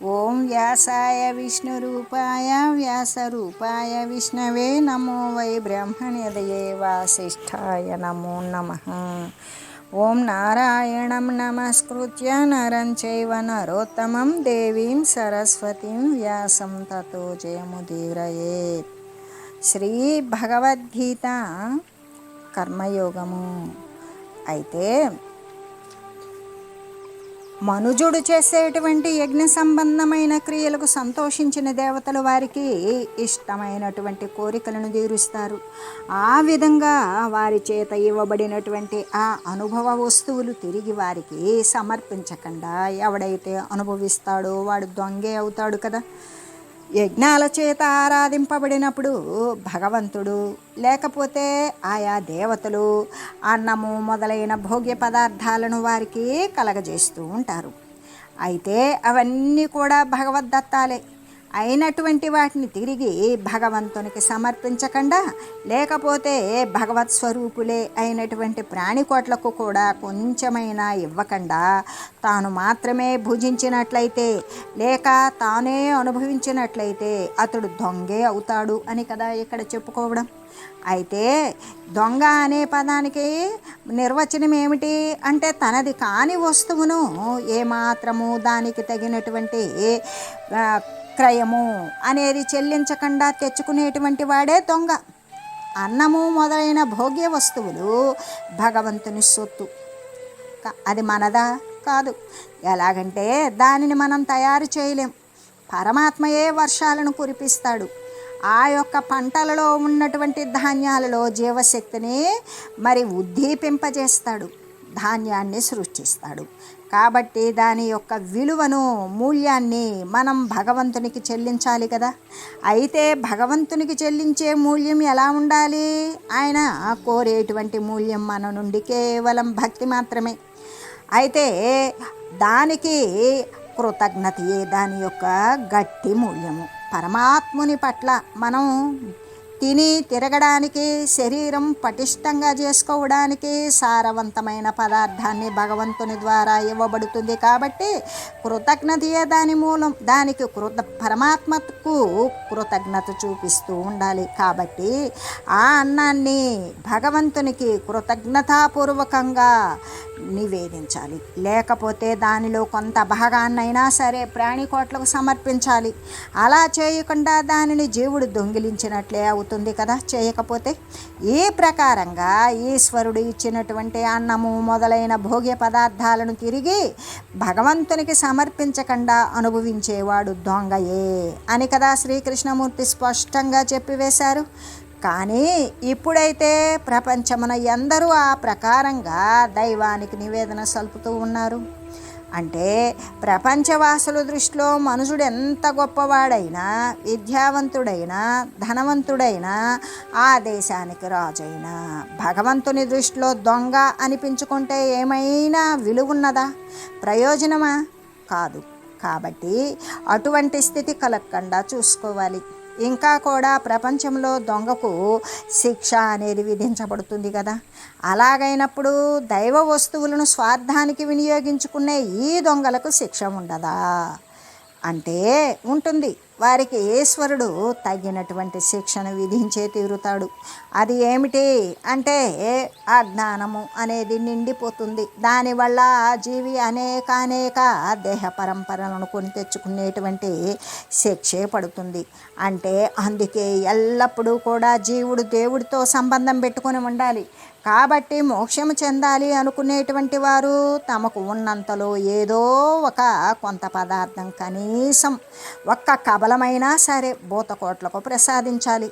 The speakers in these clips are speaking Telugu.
ఓం వ్యాసాయ విష్ణురూపాయ వ్యాసరూపాయ విష్ణవే నమో వై బ్రహ్మణ్యదయే వాసిష్ఠాయ నమో నమ. ఓం నారాయణం నమస్కృత్య నరం చైవ నరోత్తమం దేవీం సరస్వతిం వ్యాసం తతో జయముదీరయేత్ శ్రీ భగవద్గీత కర్మయోగము. అయితే మనుజుడు చేసేటువంటి యజ్ఞ సంబంధమైన క్రియలకు సంతోషించిన దేవతలు వారికి ఇష్టమైనటువంటి కోరికలను తీరుస్తారు. ఆ విధంగా వారి చేత ఇవ్వబడినటువంటి ఆ అనుభవ వస్తువులు తిరిగి వారికి సమర్పించకుండా ఎవడైతే అనుభవిస్తాడో వాడు దొంగే అవుతాడు కదా. యజ్ఞాల చేత ఆరాధింపబడినప్పుడు భగవంతుడు లేకపోతే ఆయా దేవతలు అన్నము మొదలైన భోగ్య పదార్థాలను వారికి కలగజేస్తూ ఉంటారు. అయితే అవన్నీ కూడా భగవద్దత్తాలే. అయినటువంటి వాటిని తిరిగి భగవంతునికి సమర్పించకుండా లేకపోతే భగవత్ స్వరూపులే అయినటువంటి ప్రాణికోట్లకు కూడా కొంచెమైనా ఇవ్వకుండా తాను మాత్రమే భుజించినట్లయితే లేక తానే అనుభవించినట్లయితే అతడు దొంగే అవుతాడు అని కదా ఇక్కడ చెప్పుకోవడం. అయితే దొంగ అనే పదానికి నిర్వచనం ఏమిటి అంటే తనది కాని వస్తువును ఏమాత్రము దానికి తగినటువంటి క్రయము అనేది చెల్లించకుండా తెచ్చుకునేటువంటి వాడే దొంగ. అన్నము మొదలైన భోగ్య వస్తువులు భగవంతుని సొత్తు. అది మనదా? కాదు. ఎలాగంటే దానిని మనం తయారు చేయలేం. పరమాత్మయే వర్షాలను కురిపిస్తాడు. ఆ యొక్క పంటలలో ఉన్నటువంటి ధాన్యాలలో జీవశక్తిని మరి ఉద్దీపింపజేస్తాడు. ధాన్యాన్ని సృష్టిస్తాడు. కాబట్టి దాని యొక్క విలువను మూల్యాన్ని మనం భగవంతునికి చెల్లించాలి కదా. అయితే భగవంతునికి చెల్లించే మూల్యం ఎలా ఉండాలి? ఆయన కోరేటువంటి మూల్యం మన నుండి కేవలం భక్తి మాత్రమే. అయితే దానికి కృతజ్ఞతయే దాని యొక్క గట్టి మూల్యము. పరమాత్ముని పట్ల మనం తిని తిరగడానికి శరీరం పటిష్టంగా చేసుకోవడానికి సారవంతమైన పదార్థాన్ని భగవంతుని ద్వారా ఇవ్వబడుతుంది కాబట్టి కృతజ్ఞతయే దాని మూలం. దానికి కృత పరమాత్మకు కృతజ్ఞత చూపిస్తూ ఉండాలి కాబట్టి ఆ అన్నాన్ని భగవంతునికి కృతజ్ఞతాపూర్వకంగా నివేదించాలి లేకపోతే దానిలో కొంత భాగాన్నైనా సరే ప్రాణికోట్లకు సమర్పించాలి. అలా చేయకుండా దానిని జీవుడు దొంగిలించినట్లే అవుతుంది కదా? చేయకపోతే ఈ ప్రకారంగా ఈశ్వరుడు ఇచ్చినటువంటి అన్నము మొదలైన భోగ్య పదార్థాలను తిరిగి భగవంతునికి సమర్పించకుండా అనుభవించేవాడు దొంగయే అని కదా శ్రీకృష్ణమూర్తి స్పష్టంగా చెప్పివేశారు. కానీ ఇప్పుడైతే ప్రపంచమున ఎందరూ ఆ ప్రకారంగా దైవానికి నివేదన సల్పుతూ ఉన్నారు. అంటే ప్రపంచవాసుల దృష్టిలో మనుషుడు ఎంత గొప్పవాడైనా విద్యావంతుడైనా ధనవంతుడైనా ఆ దేశానికి రాజైనా భగవంతుని దృష్టిలో దొంగ అనిపించుకుంటే ఏమైనా విలువున్నదా? ప్రయోజనమా? కాదు. కాబట్టి అటువంటి స్థితి కలగకుండా చూసుకోవాలి. ఇంకా కూడా ప్రపంచంలో దొంగకు శిక్ష అనేది విధించబడుతుంది కదా. అలాగైనప్పుడు దైవ వస్తువులను స్వార్థానికి వినియోగించుకునే ఈ దొంగలకు శిక్ష ఉండదా? అంటే ఉంటుంది. వారికి ఈశ్వరుడు తగినటువంటి శిక్షను విధించే తీరుతాడు. అది ఏమిటి అంటే అజ్ఞానము అనేది నిండిపోతుంది. దానివల్ల జీవి అనేక అనేక దేహ పరంపరలను కొని తెచ్చుకునేటువంటి శిక్షే పడుతుంది. అంటే అందుకే ఎల్లప్పుడూ కూడా జీవుడు దేవుడితో సంబంధం పెట్టుకొని ఉండాలి. కాబట్టి మోక్షము చెందాలి అనుకునేటువంటి వారు తమకు ఉన్నంతలో ఏదో ఒక కొంత పదార్థం కనీసం ఒక్క కబలమైనా సరే భూతకోట్లకు ప్రసాదించాలి.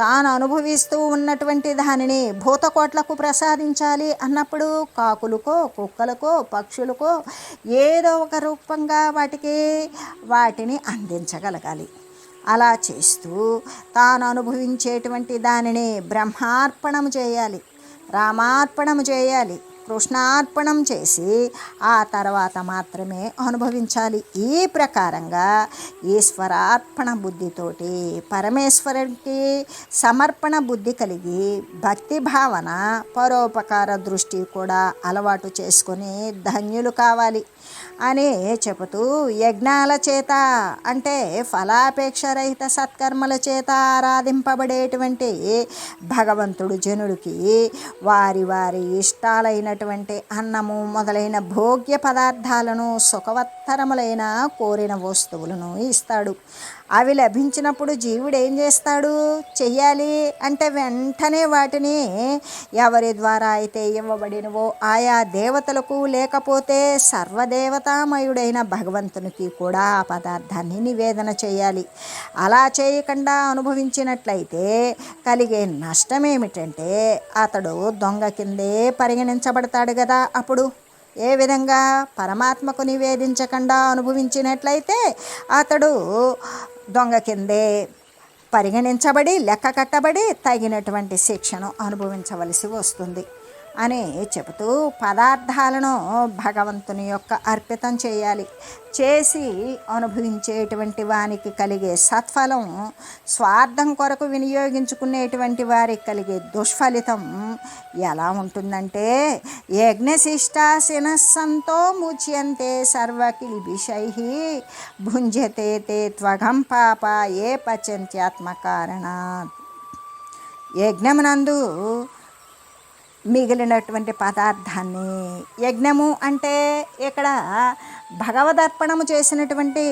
తాను అనుభవిస్తూ ఉన్నటువంటి దానిని భూతకోట్లకు ప్రసాదించాలి అన్నప్పుడు కాకులకో కుక్కలకో పక్షులకో ఏదో ఒక రూపంగా వాటికి వాటిని అందించగలగాలి. అలా చేస్తూ తాను అనుభవించేటువంటి దానిని బ్రహ్మార్పణం చేయాలి. రామార్పణం చేయాలి కృష్ణార్పణం చేసి ఆ తర్వాత మాత్రమే అనుభవించాలి. ఈ ప్రకారంగా ఈశ్వరార్పణ బుద్ధితోటి పరమేశ్వరునికి సమర్పణ బుద్ధి కలిగి భక్తి భావన పరోపకార దృష్టి కూడా అలవాటు చేసుకొని ధన్యులు కావాలి. అని చెబుతూ యజ్ఞాల చేత అంటే ఫలాపేక్ష రహిత సత్కర్మల చేత ఆరాధింపబడేటువంటి భగవంతుడు జనుడికి వారి వారి ఇష్టాలైనటువంటి అన్నము మొదలైన భోగ్య పదార్థాలను సుఖవత్తరములైన కోరిన వస్తువులను ఇస్తాడు. అవి లభించినప్పుడు జీవుడు ఏం చేస్తాడు? చెయ్యాలి అంటే వెంటనే వాటిని ఎవరి ద్వారా అయితే ఇవ్వబడినవో ఆయా దేవతలకు లేకపోతే సర్వదేవతామయుడైన భగవంతునికి కూడా ఆ పదార్థాన్ని నివేదన చేయాలి. అలా చేయకుండా అనుభవించినట్లయితే కలిగే నష్టం ఏమిటంటే అతడు దొంగ కిందే పరిగణించబడతాడు కదా అప్పుడు. ఏ విధంగా పరమాత్మకు నివేదించకుండా అనుభవించినట్లయితే అతడు దొంగ కిందే పరిగణించబడి లెక్క కట్టబడి తగినటువంటి శిక్షను అనుభవించవలసి వస్తుంది. అని చెబుతూ పదార్థాలను భగవంతుని యొక్క అర్పితం చేయాలి. చేసి అనుభవించేటువంటి వానికి కలిగే సత్ఫలం స్వార్థం కొరకు వినియోగించుకునేటువంటి వారికి కలిగే దుష్ఫలితం ఎలా ఉంటుందంటే యజ్ఞశిష్టాసిన సంతో ముచ్యంతే సర్వకిల్బిషై భుంజతే తే త్వగం పాప ఏ పచంత్యాత్మకారణాత్. యజ్ఞమునందు మిగిలినటువంటి పదార్థాన్ని. యజ్ఞము అంటే ఇక్కడ భగవదర్పణము చేసినటువంటి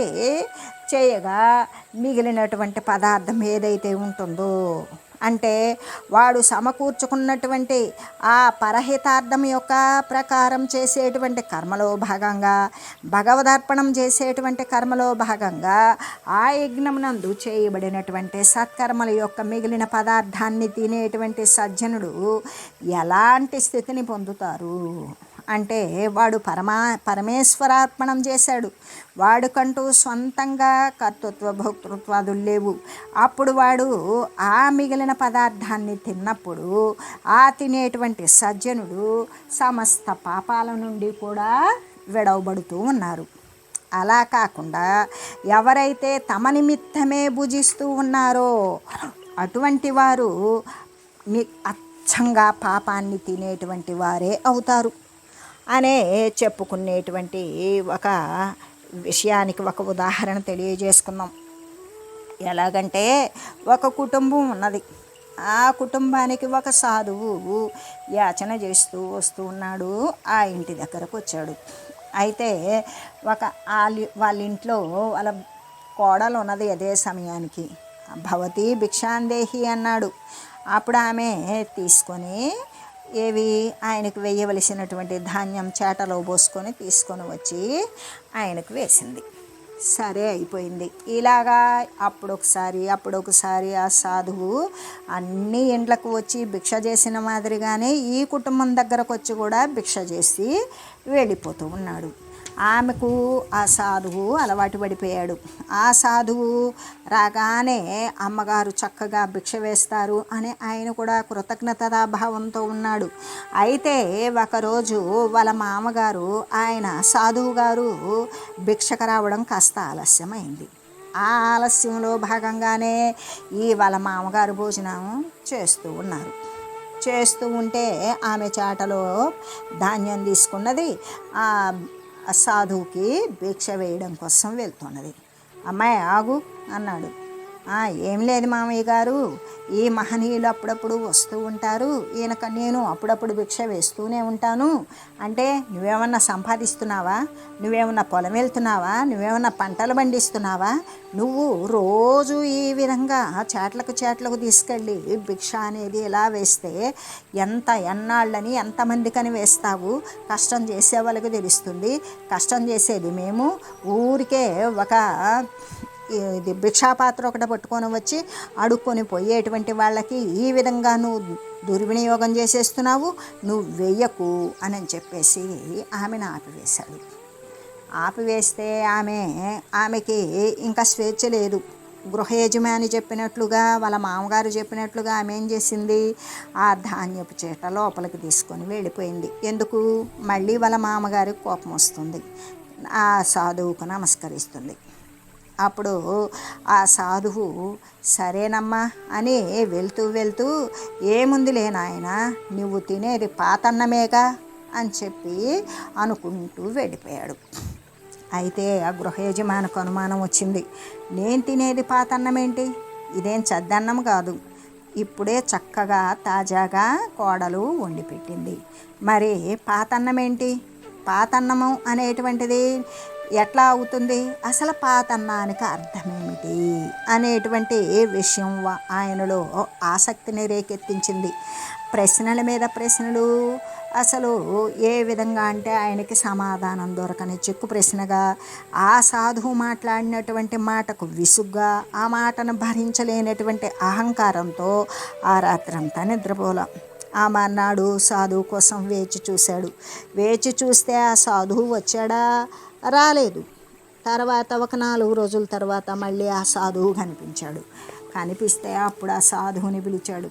చేయగా మిగిలినటువంటి పదార్థం ఏదైతే ఉంటుందో అంటే వాడు సమకూర్చుకున్నటువంటి ఆ పరహితార్థం యొక్క ప్రకారం చేసేటువంటి కర్మలో భాగంగా భగవదర్పణం చేసేటువంటి కర్మలో భాగంగా ఆ యజ్ఞమునందు చేయబడినటువంటి సత్కర్మల యొక్క మిగిలిన పదార్థాన్ని తినేటువంటి సజ్జనుడు ఎలాంటి స్థితిని పొందుతారు? అంటే వాడు పరమా పరమేశ్వరార్పణం చేశాడు. వాడుకంటూ సొంతంగా కర్తృత్వ భోక్తృత్వాదులు లేవు అప్పుడు వాడు ఆ మిగిలిన పదార్థాన్ని తిన్నప్పుడు ఆ తినేటువంటి సజ్జనుడు సమస్త పాపాల నుండి కూడా విడవబడుతూ ఉన్నారు. అలా కాకుండా ఎవరైతే తమ నిమిత్తమే భుజిస్తూ ఉన్నారో అటువంటి వారు అచ్చంగా పాపాన్ని తినేటువంటి వారే అవుతారు. అనే చెప్పుకునేటువంటి ఒక విషయానికి ఒక ఉదాహరణ తెలియజేసుకుందాం ఎలాగంటే ఒక కుటుంబం ఉన్నది. ఆ కుటుంబానికి ఒక సాధువు యాచన చేస్తూ వస్తూ ఉన్నాడు. ఆ ఇంటి దగ్గరకు వచ్చాడు. అయితే ఒక వాళ్ళ వాళ్ళ ఇంట్లో వాళ్ళ కోడలు ఉన్నది అదే సమయానికి. భవతి భిక్షాందేహి అన్నాడు. అప్పుడు ఆమె తీసుకొని ఏవి? ఆయనకు వేయవలసినటువంటి ధాన్యం చేటలో పోసుకొని తీసుకొని వచ్చి ఆయనకు వేసింది. సరే అయిపోయింది. ఇలాగా అప్పుడొకసారి అప్పుడొకసారి ఆ సాధువు అన్ని ఇండ్లకు వచ్చి భిక్ష చేసిన మాదిరిగానే ఈ కుటుంబం దగ్గరకు వచ్చి కూడా భిక్ష చేసి వెళ్ళిపోతూ ఉన్నాడు. ఆమెకు ఆ సాధువు అలవాటు పడిపోయాడు. ఆ సాధువు రాగానే అమ్మగారు చక్కగా భిక్ష వేస్తారు అని ఆయన కూడా కృతజ్ఞతాభావంతో ఉన్నాడు. అయితే ఒకరోజు వాళ్ళ మామగారు ఆయన సాధువు గారు భిక్షకు రావడం కాస్త ఆలస్యమైంది. ఆ ఆలస్యంలో భాగంగానే ఈ వాళ్ళ మామగారు భోజనం చేస్తూ ఉన్నారు. చేస్తూ ఉంటే ఆమె చాటలో ధాన్యం తీసుకున్నది ఆ సాధువుకి భిక్ష వేయడం కోసం వెళ్తున్నది. అమ్మాయి ఆగు అన్నాడు. ఏం లేదు మామయ్య గారు. ఈ మహనీయులు అప్పుడప్పుడు వస్తూ ఉంటారు. ఈయనక నేను అప్పుడప్పుడు భిక్ష వేస్తూనే ఉంటాను. అంటే నువ్వేమన్నా సంపాదిస్తున్నావా? నువ్వేమన్నా పొలం వెళ్తున్నావా? నువ్వేమన్నా పంటలు పండిస్తున్నావా? నువ్వు రోజు ఈ విధంగా చేట్లకు చేట్లకు తీసుకెళ్ళి భిక్ష అనేది ఎలా వేస్తే ఎంత ఎన్నాళ్ళని ఎంతమందికని వేస్తావు? కష్టం చేసే వాళ్ళకి తెలుస్తుంది. కష్టం చేసేది మేము. ఊరికే ఒక ఇది భిక్షాపాత్ర ఒకటి పట్టుకొని వచ్చి అడుక్కొని పోయేటువంటి వాళ్ళకి ఈ విధంగా నువ్వు దుర్వినియోగం చేసేస్తున్నావు? నువ్వు వెయ్యకు అని చెప్పేసి ఆమెను ఆపివేశాడు. ఆపివేస్తే ఆమె ఆమెకి ఇంకా స్వేచ్ఛ లేదు. గృహ యజమాని చెప్పినట్లుగా వాళ్ళ మామగారు చెప్పినట్లుగా ఆమె ఏం చేసింది? ఆ ధాన్యపు చీట లోపలికి తీసుకొని వెళ్ళిపోయింది. ఎందుకు? మళ్ళీ వాళ్ళ మామగారికి కోపం వస్తుంది. ఆ సాధువుకు నమస్కరిస్తుంది. అప్పుడు ఆ సాధువు సరేనమ్మా అని వెళ్తూ వెళ్తూ ఏముందిలే నాయన నువ్వు తినేది పాతన్నమేగా? అని చెప్పి అనుకుంటూ వెళ్ళిపోయాడు. అయితే ఆ గృహ యజమానికి అనుమానం వచ్చింది. నేను తినేది పాతన్నం ఏంటి ఇదేం చద్దన్నం కాదు. ఇప్పుడే చక్కగా తాజాగా కోడలు వండి పెట్టింది మరి పాతన్నం ఏంటి పాతన్నము అనేటువంటిది ఎట్లా అవుతుంది? అసలు పాతన్నానికి అర్థమేమిటి? అనేటువంటి విషయం ఆయనలో ఆసక్తిని రేకెత్తించింది. ప్రశ్నల మీద ప్రశ్నలు. అసలు ఏ విధంగా అంటే ఆయనకి సమాధానం దొరకని చిక్కు ప్రశ్నగా ఆ సాధువు మాట్లాడినటువంటి మాటకు విసుగ్గా ఆ మాటను భరించలేనటువంటి అహంకారంతో ఆ రాత్రంతా నిద్రపోలా. ఆ మర్నాడు సాధువు కోసం వేచి చూశాడు. వేచి చూస్తే ఆ సాధువు వచ్చాడా? రాలేదు. తర్వాత ఒక నాలుగు రోజుల తర్వాత మళ్ళీ ఆ సాధువు కనిపించాడు. కనిపిస్తే అప్పుడు ఆ సాధువుని పిలిచాడు.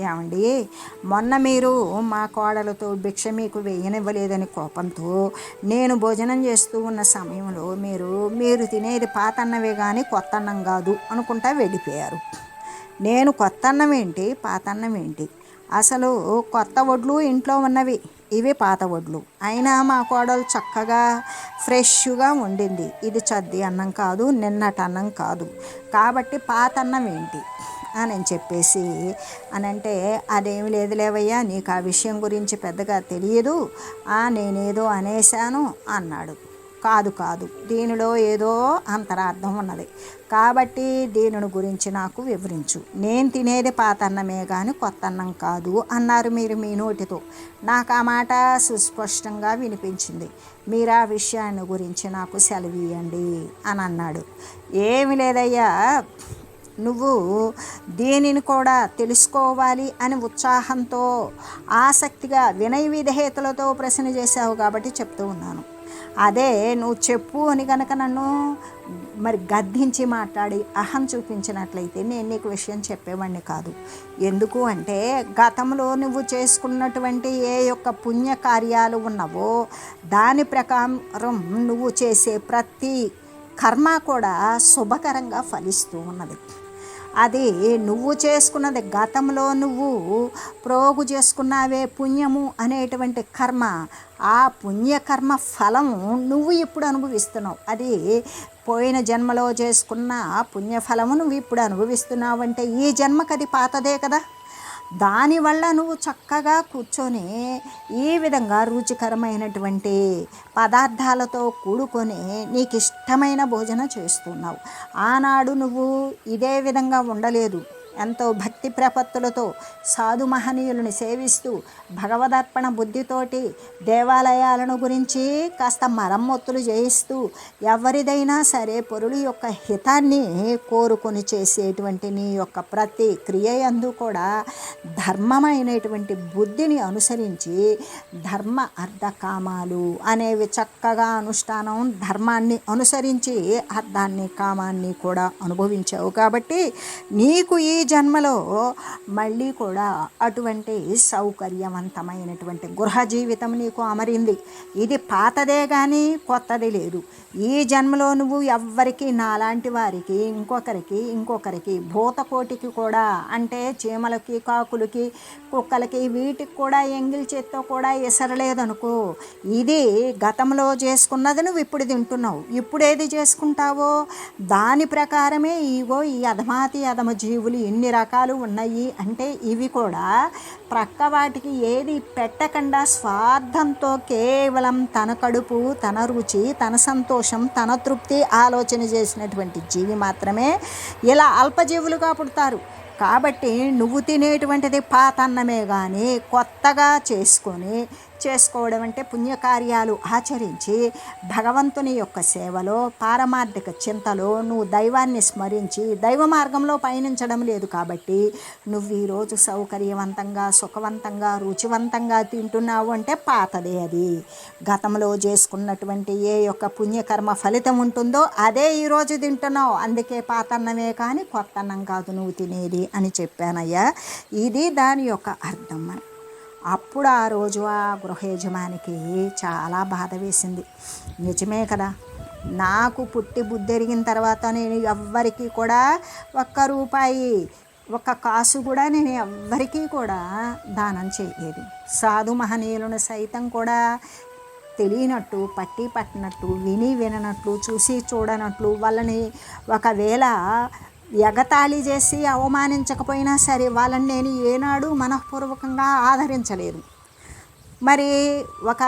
ఏమండి మొన్న మీరు మా కోడలతో భిక్ష మీకు వేయనివ్వలేదని కోపంతో నేను భోజనం చేస్తూ ఉన్న సమయంలో మీరు మీరు తినేది పాతన్నవే కానీ కొత్త అన్నం కాదు అనుకుంటా వెళ్ళిపోయారు. నేను కొత్త అన్నం ఏంటి పాత అన్నం ఏంటి? అసలు కొత్త వడ్లు ఇంట్లో ఉన్నవి. ఇవి పాత వడ్లు. అయినా మా కోడలు చక్కగా ఫ్రెష్గా వండింది. ఇది చద్ది అన్నం కాదు నిన్నటి అన్నం కాదు. కాబట్టి పాత అన్నం ఏంటి? అని చెప్పేసి అని అంటే అదేమి లేదు లేవయ్యా నీకు ఆ విషయం గురించి పెద్దగా తెలియదు. ఆ నేనేదో అనేశాను అన్నాడు. కాదు కాదు. దీనిలో ఏదో అంతరార్థం ఉన్నది. కాబట్టి దీనిని గురించి నాకు వివరించు. నేను తినేది పాత అన్నమే కానీ కొత్త అన్నం కాదు అన్నారు మీరు మీ నోటితో. నాకు ఆ మాట సుస్పష్టంగా వినిపించింది. మీరు ఆ విషయాన్ని గురించి నాకు సెలవీయండి అని అన్నాడు. ఏమి లేదయ్యా. నువ్వు దేనిని కూడా తెలుసుకోవాలి అని ఉత్సాహంతో ఆసక్తిగా వినయ విధేయతలతో ప్రశ్న చేశావు కాబట్టి చెప్తూ ఉన్నాను. అదే నువ్వు చెప్పు అని కనుక నన్ను మరి గద్దించి మాట్లాడి అహం చూపించినట్లయితే నేను నీకు విషయం చెప్పేవాడిని కాదు. ఎందుకు అంటే గతంలో నువ్వు చేసుకున్నటువంటి ఏ యొక్క పుణ్య కార్యాలు ఉన్నవో దాని ప్రకారం నువ్వు చేసే ప్రతి కర్మ కూడా శుభకరంగా ఫలిస్తూ ఉన్నది. అది నువ్వు చేసుకున్నది గతంలో నువ్వు ప్రోగు చేసుకున్నావే పుణ్యము అనేటువంటి కర్మ. ఆ పుణ్యకర్మ ఫలము నువ్వు ఇప్పుడు అనుభవిస్తున్నావు. అది పోయిన జన్మలో చేసుకున్న పుణ్యఫలము నువ్వు ఇప్పుడు అనుభవిస్తున్నావు అంటే ఈ జన్మకు అది పాతదే కదా. దానివల్ల నువ్వు చక్కగా కూర్చొని ఈ విధంగా రుచికరమైనటువంటి పదార్థాలతో కూడుకొని నీకు ఇష్టమైన భోజనం చేస్తున్నావు. ఆనాడు నువ్వు ఇదే విధంగా ఉండలేదు. ఎంతో భక్తి ప్రపత్తులతో సాధు మహనీయులను సేవిస్తూ భగవదర్పణ బుద్ధితోటి దేవాలయాలను గురించి కాస్త మరమ్మతులు చేయిస్తూ ఎవరిదైనా సరే పొరుడు యొక్క హితాన్ని కోరుకొని చేసేటువంటి నీ యొక్క ప్రతి క్రియయందు కూడా ధర్మమైనటువంటి బుద్ధిని అనుసరించి ధర్మ అర్ధకామాలు అనేవి చక్కగా అనుష్ఠానం ధర్మాన్ని అనుసరించి అర్థాన్ని కామాన్ని కూడా అనుభవించావు కాబట్టి నీకు ఈ జన్మలో మళ్ళీ కూడా అటువంటి సౌకర్యవంతమైనటువంటి గృహ జీవితం నీకు అమరింది. ఇది పాతదే కానీ కొత్తది లేదు. ఈ జన్మలో నువ్వు ఎవ్వరికి నాలాంటి వారికి ఇంకొకరికి ఇంకొకరికి భూతకోటికి కూడా అంటే చీమలకి కాకులకి కుక్కలకి వీటికి కూడా ఎంగిల్ చేత్తో కూడా ఎసరలేదనుకో ఇది గతంలో చేసుకున్నది నువ్వు ఇప్పుడు తింటున్నావు. ఇప్పుడు ఏది చేసుకుంటావో? దాని ప్రకారమే ఇగో ఈ అధమాతి అధమ జీవులు ఎన్ని రకాలు ఉన్నాయి అంటే ఇవి కూడా ప్రక్క వాటికి ఏది పెట్టకుండా స్వార్థంతో కేవలం తన కడుపు తన రుచి తన సంతోషం తన తృప్తి ఆలోచన చేసినటువంటి జీవి మాత్రమే ఇలా అల్పజీవులుగా పుడతారు. కాబట్టి నువ్వు తినేటువంటిది పాతన్నమే కానీ కొత్తగా చేసుకొని చేసుకోవడం అంటే పుణ్యకార్యాలు ఆచరించి భగవంతుని యొక్క సేవలో పారమార్థిక చింతలో నువ్వు దైవాన్ని స్మరించి దైవ మార్గంలో పయనించడం లేదు కాబట్టి నువ్వు ఈరోజు సౌకర్యవంతంగా సుఖవంతంగా రుచివంతంగా తింటున్నావు అంటే పాతదే అది. గతంలో చేసుకున్నటువంటి ఏ యొక్క పుణ్యకర్మ ఫలితం ఉంటుందో అదే ఈరోజు తింటున్నావు. అందుకే పాతన్నమే కానీ కొత్త అన్నం కాదు నువ్వు తినేది అని చెప్పానయ్యా. ఇది దాని యొక్క అర్థం అని అప్పుడు ఆ రోజు ఆ గృహ యజమానికి చాలా బాధ వేసింది. నిజమే కదా? నాకు పుట్టి బుద్ధెరిగిన తర్వాత నేను ఎవ్వరికీ కూడా ఒక్క రూపాయి ఒక్క కాసు కూడా నేను ఎవ్వరికీ కూడా దానం చేయలేదు. సాధు మహనీయులను సైతం కూడా తెలియనట్టు పట్టి పట్టినట్టు విని విననట్లు చూసి చూడనట్లు వాళ్ళని ఒకవేళ ఎగతాళి చేసి అవమానించకపోయినా సరే వాళ్ళని నేను ఏనాడు మనఃపూర్వకంగా ఆదరించలేదు. మరి ఒక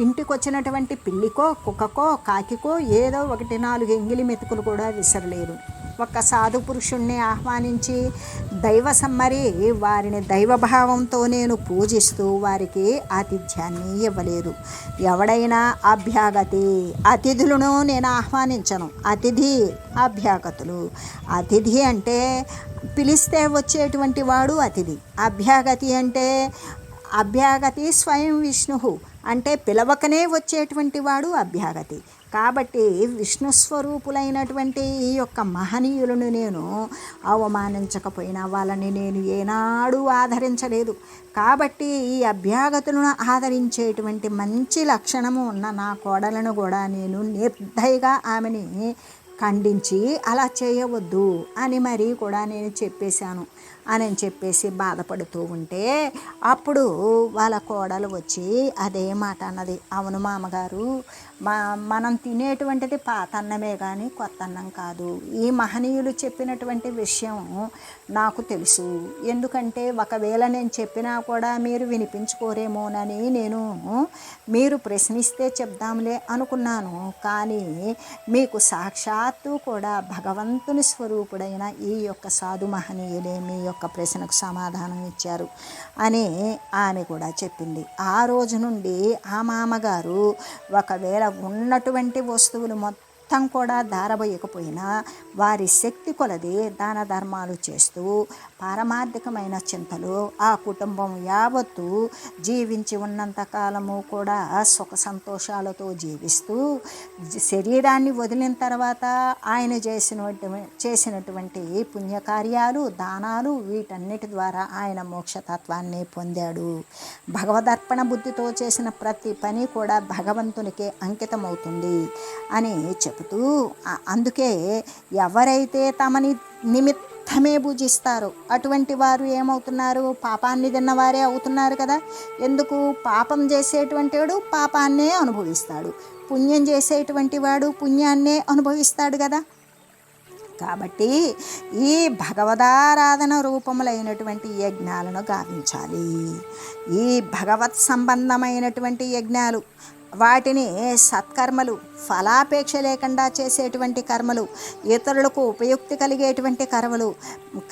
ఇంటికి వచ్చినటువంటి పిల్లికో కుక్కకో కాకికో ఏదో ఒకటి నాలుగు ఎంగిలి మెతుకులు కూడా విసరలేదు. ఒక సాధు పురుషుణ్ణి ఆహ్వానించి దైవ సమ్మరి వారిని దైవభావంతో నేను పూజిస్తూ వారికి ఆతిథ్యాన్ని ఇవ్వలేదు. ఎవడైనా అభ్యాగతి అతిథులను నేను ఆహ్వానించను. అతిథి అభ్యాగతులు. అతిథి అంటే పిలిస్తే వచ్చేటువంటి వాడు అతిథి. అభ్యాగతి అంటే అభ్యాగతి స్వయం విష్ణు అంటే పిలవకనే వచ్చేటువంటి వాడు అభ్యాగతి. కాబట్టి విష్ణు స్వరూపులైనటువంటి ఈ యొక్క మహనీయులను నేను అవమానించకపోయినా వాళ్ళని నేను ఏనాడూ ఆదరించలేదు. కాబట్టి ఈ అభ్యాగతులను ఆదరించేటువంటి మంచి లక్షణము ఉన్న నా కోడలను కూడా నేను నిర్దయగా ఆమెని ఖండించి అలా చేయవద్దు అని మరీ కూడా నేను చెప్పేశాను. అని చెప్పేసి బాధపడుతూ ఉంటే అప్పుడు వాళ్ళ కోడలు వచ్చి అదే మాట అన్నది. అవును మామగారు మా మనం తినేటువంటిది పాత అన్నమే కానీ కొత్త అన్నం కాదు. ఈ మహనీయులు చెప్పినటువంటి విషయం నాకు తెలుసు. ఎందుకంటే ఒకవేళ నేను చెప్పినా కూడా మీరు వినిపించుకోరేమోనని నేను మీరు ప్రశ్నిస్తే చెప్దాంలే అనుకున్నాను. కానీ మీకు సాక్షాత్తు కూడా భగవంతుని స్వరూపుడైన ఈ యొక్క సాధు మహనీయులేమి యొక్క ప్రశ్నకు సమాధానం ఇచ్చారు అని ఆమె కూడా చెప్పింది. ఆ రోజు నుండి ఆ మామగారు ఒకవేళ ఉన్నటువంటి వస్తువులు మొత్తం కూడా దారబోయకపోయినా వారి శక్తి కొలది దాన ధర్మాలు చేస్తూ పారమార్థికమైన చింతలు ఆ కుటుంబం యావత్తు జీవించి ఉన్నంత కాలము కూడా సుఖ సంతోషాలతో జీవిస్తూ శరీరాన్ని వదిలిన తర్వాత ఆయన చేసినటువంటి చేసినటువంటి పుణ్యకార్యాలు దానాలు వీటన్నిటి ద్వారా ఆయన మోక్షతత్వాన్ని పొందాడు. భగవదర్పణ బుద్ధితో చేసిన ప్రతి పని కూడా భగవంతునికి అంకితమవుతుంది అని చెబుతూ అందుకే ఎవరైతే తమని నిమిత్తమే పూజిస్తారు. అటువంటి వారు ఏమవుతున్నారు? పాపాన్ని తిన్నవారే అవుతున్నారు కదా. ఎందుకు? పాపం చేసేటువంటి వాడు పాపాన్నే అనుభవిస్తాడు. పుణ్యం చేసేటువంటి వాడు పుణ్యాన్నే అనుభవిస్తాడు కదా. కాబట్టి ఈ భగవదారాధన రూపములైనటువంటి యజ్ఞాలను గావించాలి. ఈ భగవత్ సంబంధమైనటువంటి యజ్ఞాలు వాటిని సత్కర్మలు ఫలాపేక్ష లేకుండా చేసేటువంటి కర్మలు ఇతరులకు ఉపయుక్తి కలిగేటువంటి కర్మలు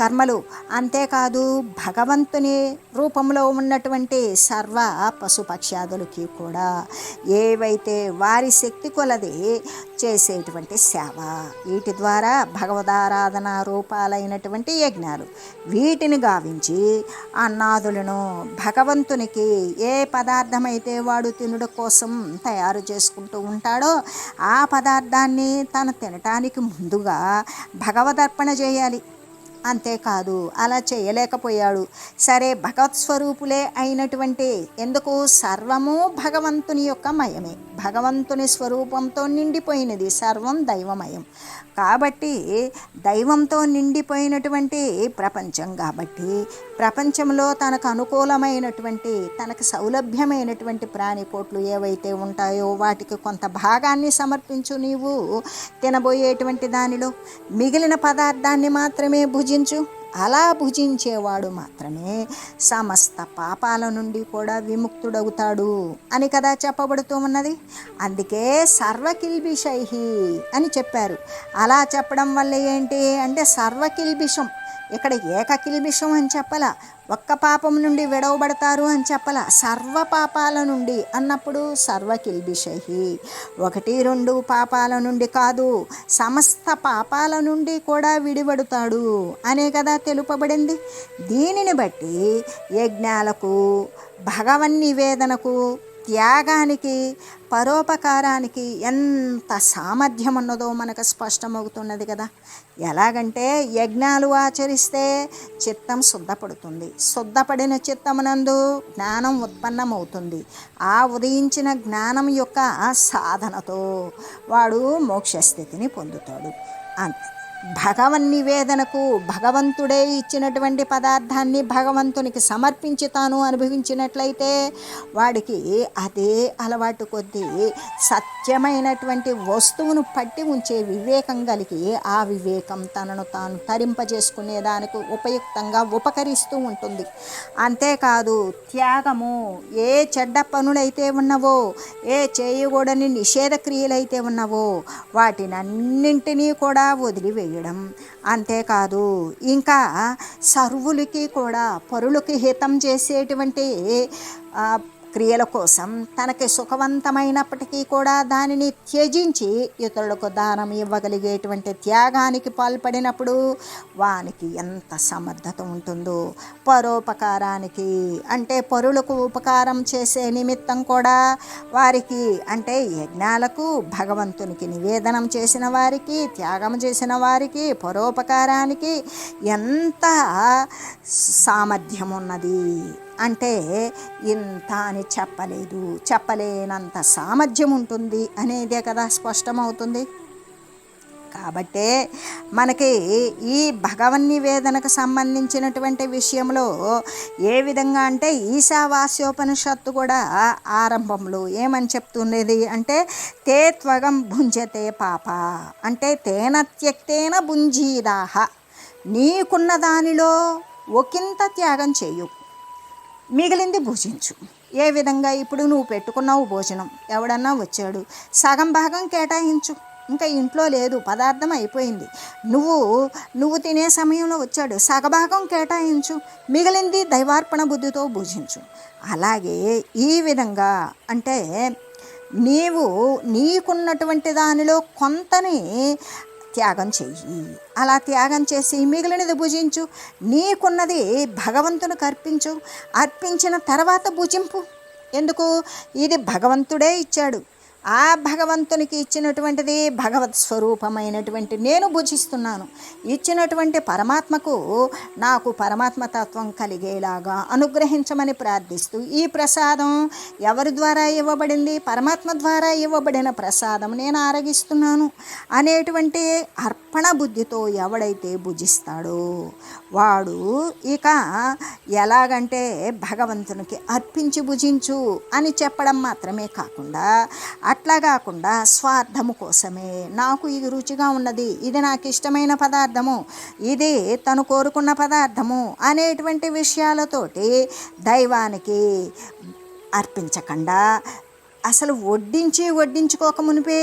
కర్మలు. అంతేకాదు భగవంతుని రూపంలో ఉన్నటువంటి సర్వ పశుపక్ష్యాదులకి కూడా ఏవైతే వారి శక్తి కొలది చేసేటువంటి సేవ వీటి ద్వారా భగవదారాధన రూపాలైనటువంటి యజ్ఞాలు. వీటిని గావించి అన్నాదులను భగవంతునికి ఏ పదార్థమైతే వాడు తినుడు కోసం తయారు చేసుకుంటూ ఉంటాడో ఆ పదార్థాన్ని తను తినటానికి ముందుగా భగవదర్పణ చేయాలి. అంతేకాదు. అలా చేయలేకపోయాడు. సరే భగవత్ స్వరూపులే అయినటువంటి ఎందుకు? సర్వము భగవంతుని యొక్క మయమే. భగవంతుని స్వరూపంతో నిండిపోయినది సర్వం దైవమయం. కాబట్టి దైవంతో నిండిపోయినటువంటి ప్రపంచం కాబట్టి ప్రపంచంలో తనకు అనుకూలమైనటువంటి తనకు సౌలభ్యమైనటువంటి ప్రాణిపోట్లు ఏవైతే ఉంటాయో వాటికి కొంత భాగాన్ని సమర్పించు నీవు తినబోయేటువంటి దానిలో. మిగిలిన పదార్థాన్ని మాత్రమే భుజి భుజించు. అలా భుజించేవాడు మాత్రమే సమస్త పాపాల నుండి కూడా విముక్తుడవుతాడు అని కదా చెప్పబడుతూ ఉన్నది. అందుకే సర్వకిల్బిషైహి అని చెప్పారు. అలా చెప్పడం వల్ల ఏంటి అంటే సర్వకిల్బిషం ఇక్కడ ఏకకిలిమిషం అని చెప్పల. ఒక్క పాపం నుండి విడవబడతారు అని చెప్పల. సర్వ పాపాల నుండి అన్నప్పుడు సర్వకిల్బిషహి ఒకటి రెండు పాపాల నుండి కాదు సమస్త పాపాల నుండి కూడా విడిపడతాడు అనే కదా తెలుపబడింది. దీనిని బట్టి యజ్ఞాలకు భగవన్ నివేదనకు త్యాగానికి పరోపకారానికి ఎంత సామర్థ్యం ఉన్నదో మనకు స్పష్టమవుతున్నది కదా. ఎలాగంటే యజ్ఞాలు ఆచరిస్తే చిత్తం శుద్ధపడుతుంది. శుద్ధపడిన చిత్తమునందు జ్ఞానం ఉత్పన్నమవుతుంది. ఆ ఉదయించిన జ్ఞానం యొక్క సాధనతో వాడు మోక్షస్థితిని పొందుతాడు. అంతే. భగవన్ నివేదనకు భగవంతుడే ఇచ్చినటువంటి పదార్థాన్ని భగవంతునికి సమర్పించి తాను అనుభవించినట్లయితే వాడికి అదే అలవాటు కొద్దీ సత్యమైనటువంటి వస్తువును పట్టి ఉంచే వివేకం కలిగి ఆ వివేకం తనను తాను తరింపజేసుకునే దానికి ఉపయుక్తంగా ఉపకరిస్తూ ఉంటుంది. అంతేకాదు త్యాగము ఏ చెడ్డ పనులైతే ఉన్నవో ఏ చేయకూడని నిషేధ క్రియలైతే ఉన్నవో వాటినన్నింటినీ కూడా వదిలివే చేయడం. అంతేకాదు ఇంకా సర్వులకి కూడా పరులకి హితం చేసేటువంటి క్రియల కోసం తనకి సుఖవంతమైనప్పటికీ కూడా దానిని త్యజించి ఇతరులకు దానం ఇవ్వగలిగేటువంటి త్యాగానికి పాల్పడినప్పుడు వానికి ఎంత సమర్థత ఉంటుందో పరోపకారానికి అంటే పరులకు ఉపకారం చేసే నిమిత్తం కూడా వారికి అంటే యజ్ఞాలకు భగవంతునికి నివేదనం చేసిన వారికి త్యాగం చేసిన వారికి పరోపకారానికి ఎంత సామర్థ్యం ఉన్నది అంటే ఇంత అని చెప్పలేదు చెప్పలేనంత సామర్థ్యం ఉంటుంది అనేదే కదా స్పష్టమవుతుంది. కాబట్టే మనకి ఈ భగవన్ నివేదనకు సంబంధించినటువంటి విషయంలో ఏ విధంగా అంటే ఈశావాస్యోపనిషత్తు కూడా ఆరంభంలో ఏమని చెప్తున్నది అంటే తే త్వగం భుంజతే పాప అంటే తేన త్యక్తేన భుంజీదాహ నీకున్న దానిలో ఒకంత త్యాగం చేయు. మిగిలింది భుజించు. ఏ విధంగా ఇప్పుడు నువ్వు పెట్టుకున్నావు భోజనం? ఎవడన్నా వచ్చాడు. సగం భాగం కేటాయించు. ఇంకా ఇంట్లో లేదు. పదార్థం అయిపోయింది. నువ్వు నువ్వు తినే సమయంలో వచ్చాడు. సగభాగం కేటాయించు. మిగిలింది దైవార్పణ బుద్ధితో భుజించు. అలాగే ఈ విధంగా అంటే నీవు నీకున్నటువంటి దానిలో కొంతని త్యాగం చెయ్యి. అలా త్యాగం చేసి మిగిలినది భుజించు. నీకున్నది భగవంతునికి అర్పించు అర్పించిన తర్వాత భుజింపు. ఎందుకు? ఇది భగవంతుడే ఇచ్చాడు. ఆ భగవంతునికి ఇచ్చినటువంటిది భగవత్ స్వరూపమైనటువంటి నేను భుజిస్తున్నాను. ఇచ్చినటువంటి పరమాత్మకు నాకు పరమాత్మ తత్వం కలిగేలాగా అనుగ్రహించమని ప్రార్థిస్తూ ఈ ప్రసాదం ఎవరి ద్వారా ఇవ్వబడింది? పరమాత్మ ద్వారా ఇవ్వబడిన ప్రసాదం నేను ఆరగిస్తున్నాను అనేటువంటి అర్పణ బుద్ధితో ఎవడైతే భుజిస్తాడో వాడు ఇక ఎలాగంటే భగవంతునికి అర్పించి భుజించు అని చెప్పడం మాత్రమే కాకుండా అట్లా కాకుండా స్వార్థము కోసమే. నాకు ఇది రుచిగా ఉన్నది ఇది నాకు ఇష్టమైన పదార్థము ఇది తను కోరుకున్న పదార్థము అనేటువంటి విషయాలతోటి దైవానికి అర్పించకుండా. అసలు వడ్డించి వడ్డించుకోక మునిపే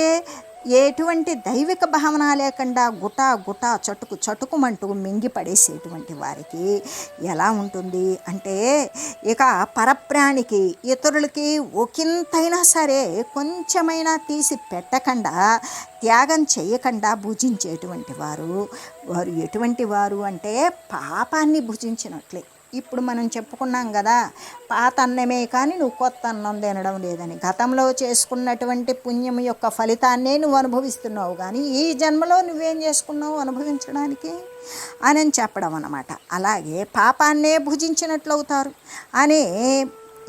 ఎటువంటి దైవిక భావన లేకుండా గుటా గుటా చటుకు చటుకుమంటూ మింగి పడేసేటువంటి వారికి ఎలా ఉంటుంది అంటే ఇక పరప్రాణికి ఇతరులకి ఒకంతైనా సరే కొంచెమైనా తీసి పెట్టకుండా త్యాగం చేయకుండా భుజించేటువంటి వారు వారు ఎటువంటి వారు అంటే పాపాన్ని భుజించినట్లే. ఇప్పుడు మనం చెప్పుకున్నాం కదా పాత అన్నమే కానీ నువ్వు కొత్త అన్నం తినడం లేదని. గతంలో చేసుకున్నటువంటి పుణ్యం యొక్క ఫలితాన్నే నువ్వు అనుభవిస్తున్నావు కానీ ఈ జన్మలో నువ్వేం చేసుకున్నావు అనుభవించడానికి? అని చెప్పడం అన్నమాట. అలాగే పాపాన్నే భుజించినట్లు అవుతారు అని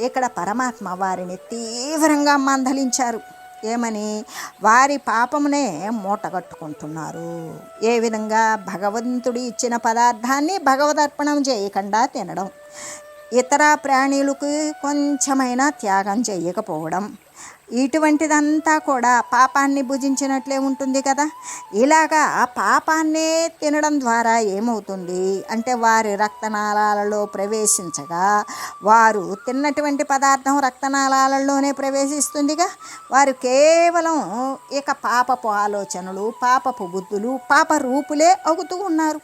ఇక్కడ పరమాత్మ వారిని తీవ్రంగా మందలించారు. ఏమని? వారి పాపమునే మూటగట్టుకుంటున్నారు. ఏ విధంగా? భగవంతుడు ఇచ్చిన పదార్థాన్ని భగవదర్పణం చేయకుండా తినడం. ఇతర ప్రాణులకు కొంచెమైనా త్యాగం చేయకపోవడం. ఇటువంటిదంతా కూడా పాపాన్ని భుజించినట్లే ఉంటుంది కదా. ఇలాగా పాపాన్నే తినడం ద్వారా ఏమవుతుంది? అంటే వారి రక్తనాళాలలో ప్రవేశించగా వారు తిన్నటువంటి పదార్థం రక్తనాళాలలోనే ప్రవేశిస్తుందిగా. వారు కేవలం ఇక పాపపు ఆలోచనలు పాపపు బుద్ధులు పాప రూపులే అవుతూ ఉన్నారు.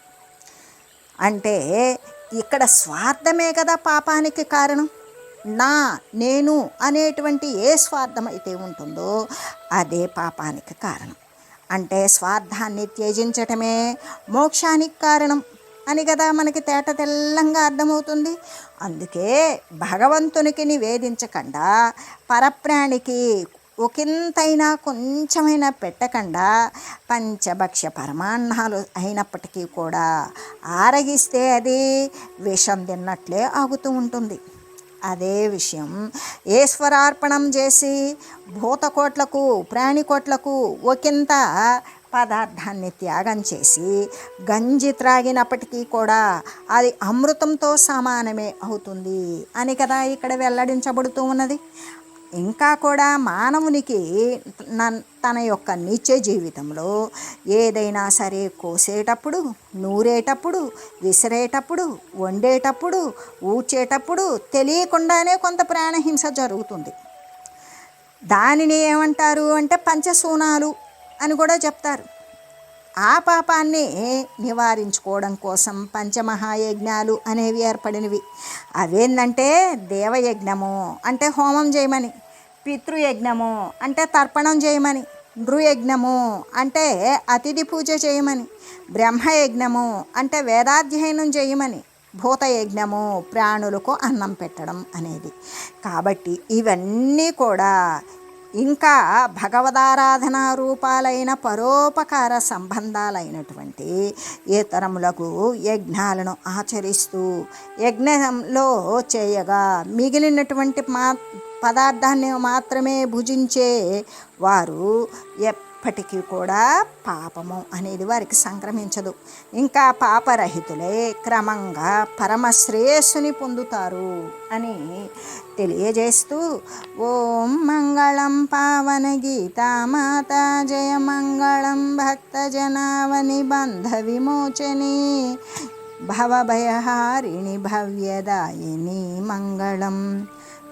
అంటే ఇక్కడ స్వార్థమే కదా పాపానికి కారణం. నా నేను అనేటువంటి ఏ స్వార్థం అయితే ఉంటుందో అదే పాపానికి కారణం. అంటే స్వార్థాన్ని త్యజించటమే మోక్షానికి కారణం అని కదా మనకి తేట తెల్లంగా అర్థమవుతుంది. అందుకే భగవంతునికి నివేదించకుండా పరప్రాణికి ఒకంతైనా కొంచెమైనా పెట్టకుండా పంచభక్ష పరమాన్నాలు అయినప్పటికీ కూడా ఆరగిస్తే అది విషం తిన్నట్లే ఆగుతూ ఉంటుంది. అదే విషయం. ఈశ్వరార్పణం చేసి భూతకోట్లకు ప్రాణికోట్లకు ఒకంత పదార్థాన్ని త్యాగం చేసి గంజి త్రాగినప్పటికీ కూడా అది అమృతంతో సమానమే అవుతుంది అని కదా ఇక్కడ వెల్లడించబడుతూ ఉన్నది. ఇంకా కూడా మానవునికి నన్- తన యొక్క నిత్య జీవితంలో ఏదైనా సరే కోసేటప్పుడు నూరేటప్పుడు విసిరేటప్పుడు వండేటప్పుడు ఊడ్చేటప్పుడు తెలియకుండానే కొంత ప్రాణహింస జరుగుతుంది. దానిని ఏమంటారు అంటే పంచసూనాలు అని కూడా చెప్తారు. ఆ పాపాన్ని నివారించుకోవడం కోసం పంచమహాయజ్ఞాలు అనేవి ఏర్పడినవి. అవేంటంటే దేవయజ్ఞము అంటే హోమం చేయమని పితృయజ్ఞము అంటే తర్పణం చేయమని నృయజ్ఞము అంటే అతిథి పూజ చేయమని బ్రహ్మయజ్ఞము అంటే వేదాధ్యయనం చేయమని భూతయజ్ఞము ప్రాణులకు అన్నం పెట్టడం అనేది. కాబట్టి ఇవన్నీ కూడా ఇంకా భగవదారాధన రూపాలైన పరోపకార సంబంధాలైనటువంటి ఇతరములకు యజ్ఞాలను ఆచరిస్తూ యజ్ఞంలో చేయగా మిగిలినటువంటి మా పదార్థాన్ని మాత్రమే భుజించే వారు ఎప్పటికీ కూడా పాపము అనేది వారికి సంక్రమించదు. ఇంకా పాపరహితులే క్రమంగా పరమశ్రేయస్సుని పొందుతారు అని తెలియజేస్తూ ఓం మంగళం పావన గీతామాత జయ మంగళం భక్తజనావని బంధ విమోచని భవభయహారిణి భవ్యదాయిని మంగళం.